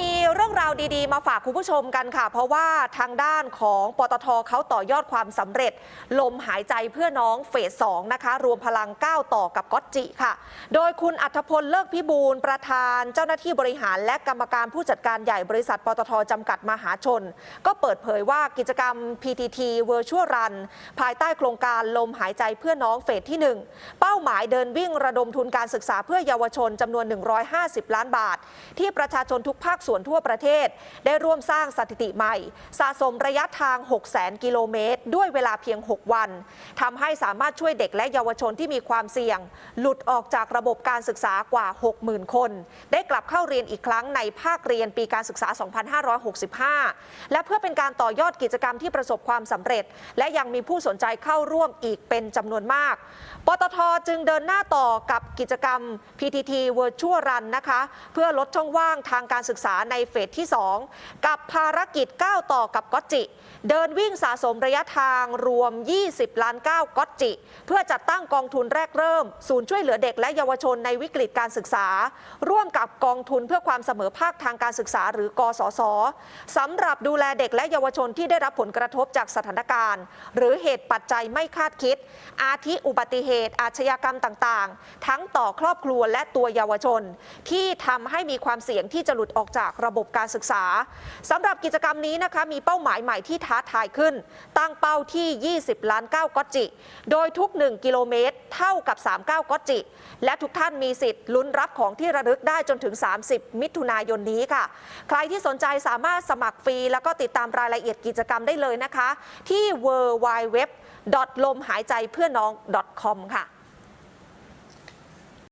มีเรื่องราวดีๆ มาฝากคุณผู้ชมกันค่ะ เพราะว่าทางด้านของปตทเขาต่อยอดความสำเร็จ ลมหายใจเพื่อน้องเฟส2นะคะ รวมพลังก้าวต่อกับก๊อตจิค่ะ โดยคุณอัธพลเลิกพิบูลประธาน เจ้าหน้าที่บริหารและกรรมการผู้จัดการใหญ่บริษัทปตทจำกัดมหาชน ก็เปิดเผยว่ากิจกรรม PTT Virtual Run ภายใต้โครงการลมหายใจเพื่อน้องเฟสที่ 1 เป้าหมายเดินวิ่งระดมทุนการศึกษาเพื่อเยาวชนจำนวน 150 ล้านบาท ที่ประชาชนทุกภาคส่วนทั่วประเทศ ได้ร่วมสร้างสถิติใหม่ สะสมระยะทาง 600,000กิโลเมตร ด้วยเวลาเพียง 6 วันทำให้สามารถช่วยเด็กและเยาวชนที่มีความเสี่ยง หลุดออกจากระบบการศึกษากว่า 60,000 คน ได้กลับเข้าเรียนอีกครั้งในภาคเรียนปีการศึกษา 2565 และเพื่อเป็นการต่อยอดกิจกรรมที่ประสบความสำเร็จ และยังมีผู้สนใจเข้าร่วมอีกเป็นจำนวนมาก ปตทจึงเดินหน้าต่อกับกิจกรรม PTT Virtual Run นะคะ เพื่อลดช่องว่างทางการศึกษาในเฟสที่ 2 กับภารกิจก้าต่อกับก๊อตจิ เดินวิ่งสะสมระยะทางรวม 20 ล้านก้าก๊อตจิ เพื่อจัดตั้งกองทุนแรกเริ่ม ศูนย์ช่วยเหลือเด็กและเยาวชนในวิกฤตการศึกษา ร่วมกับกองทุนเพื่อความเสมอภาคทางการศึกษา หรือกสศสำหรับดูแลเด็กและเยาวชนที่ได้รับผลกระทบจากสถานการณ์ หรือเหตุปัจจัยไม่คาดคิด อาทิอุบัติเหตุ อาชญากรรมต่างๆ ทั้งต่อครอบครัวและตัวเยาวชน ที่ทำให้มีความเสี่ยงที่จะหลุดออกจากจากระบบการศึกษาสำหรับกิจกรรมนี้นะคะมีเป้าหมายใหม่ที่ท้าทายขึ้น ตั้งเป้าที่ 20 ล้านก้าก๊อตจิ โดยทุก 1 กิโลเมตร เท่ากับ3ก้าวก๊อตจิ และทุกท่านมีสิทธิ์ลุ้นรับของที่ระลึกได้จนถึง 30 มิถุนายนนี้ค่ะ ใครที่สนใจสามารถสมัครฟรี แล้วก็ติดตามรายละเอียดกิจกรรมได้เลยนะคะ ที่ w w w ลมหายใจเพื่อน้อง .com ค่ะ